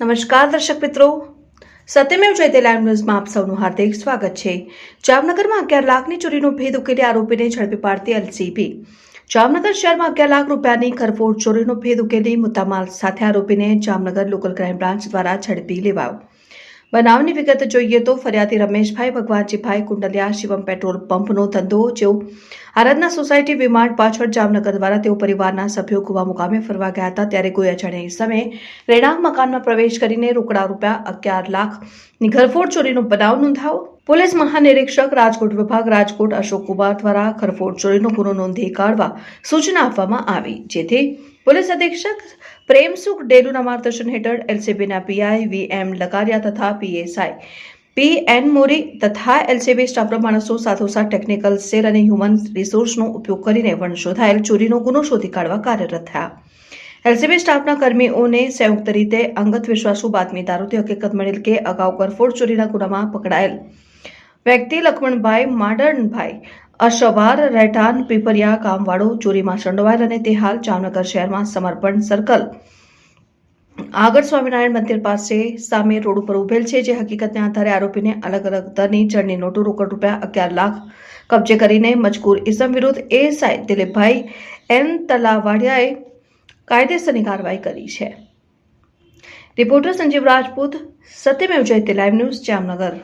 નમસ્કાર દર્શક મિત્રો. સત્યમેવ જયતે લાઈવ ન્યૂઝમાં આપ સૌનું હાર્દિક સ્વાગત છે. જામનગરમાં અગિયાર લાખની ચોરીનો ભેદ ઉકેલી આરોપીને ઝડપી પાડતી એલસીબી. જામનગર શહેરમાં અગિયાર લાખ રૂપિયાની ખરફોડ ચોરીનો ભેદ ઉકેલી મુદ્દામાલ સાથે આરોપીને જામનગર લોકલ ક્રાઇમ બ્રાન્ચ દ્વારા ઝડપી લેવાયો. બનાવની વિગત જોઈએ તો ફરિયાદી રમેશભાઈ, ભગવાનજીભાઈ કુંડલિયા, શિવમ પેટ્રોલ પંપનો ધંધો જેઓ આરાધના સોસાયટી વિમાન પાછળ જામનગર દ્વારા તેઓ પરિવારના સભ્યો ગોવા મુકામે ફરવા ગયા હતા, ત્યારે કોઈ અજાણ્યા સમયે રહેણાંક મકાનમાં પ્રવેશ કરીને રોકડા રૂપિયા અગિયાર લાખની ઘરફોડ ચોરીનો બનાવ નોંધાયો. પોલીસ મહાનિરીક્ષક રાજકોટ વિભાગ રાજકોટ અશોક કુમાર દ્વારા ખરફોડ ચોરીનો ગુનો નોંધી કાઢવા સૂચના આપવામાં આવી, જેથી પોલીસ અધિક્ષક પ્રેમસુખ ડેરુના માર્ગદર્શન હેઠળ એલસીબીના પીઆઈ વી એમ લગારિયા તથા પીએસઆઈ પી એન મોરી તથા એલસીબી સ્ટાફના માણસો સાથોસાથ ટેકનિકલ સેલ અને હ્યુમન રિસોર્સનો ઉપયોગ કરીને વણ શોધાયેલ ચોરીનો ગુનો શોધી કાઢવા કાર્યરત થયા. એલસીબી સ્ટાફના કર્મીઓને સંયુક્ત રીતે અંગત વિશ્વાસુ બાતમીદારોથી હકીકત મળેલ કે અગાઉ કરફોડ ચોરીના ગુનામાં પકડાયેલ વ્યક્તિ લક્ષ્મણભાઈ માડણભાઈ અશવાર રહેઠાણ પીપરિયા કામવાળો ચોરીમાં સંડોવાયેલ અને તે હાલ જામનગર શહેરમાં સમર્પણ સર્કલ. આગળ સ્વામિનારાયણ મંદિર પાસે સામે રોડ ઉપર ઉભેલ છે, જે હકીકતને આધારે આરોપીને અલગ અલગ દરની ચડની નોટો રોકડ રૂપિયા અગિયાર લાખ કબજે કરીને મજકૂર ઇસમ વિરુદ્ધ એસઆઈ દિલીપભાઈ એન તલાવાડિયાએ કાયદેસરની કાર્યવાહી કરી છે. Reporter Sanjeev Rajput, Satyamev Jayate live news Jamnagar.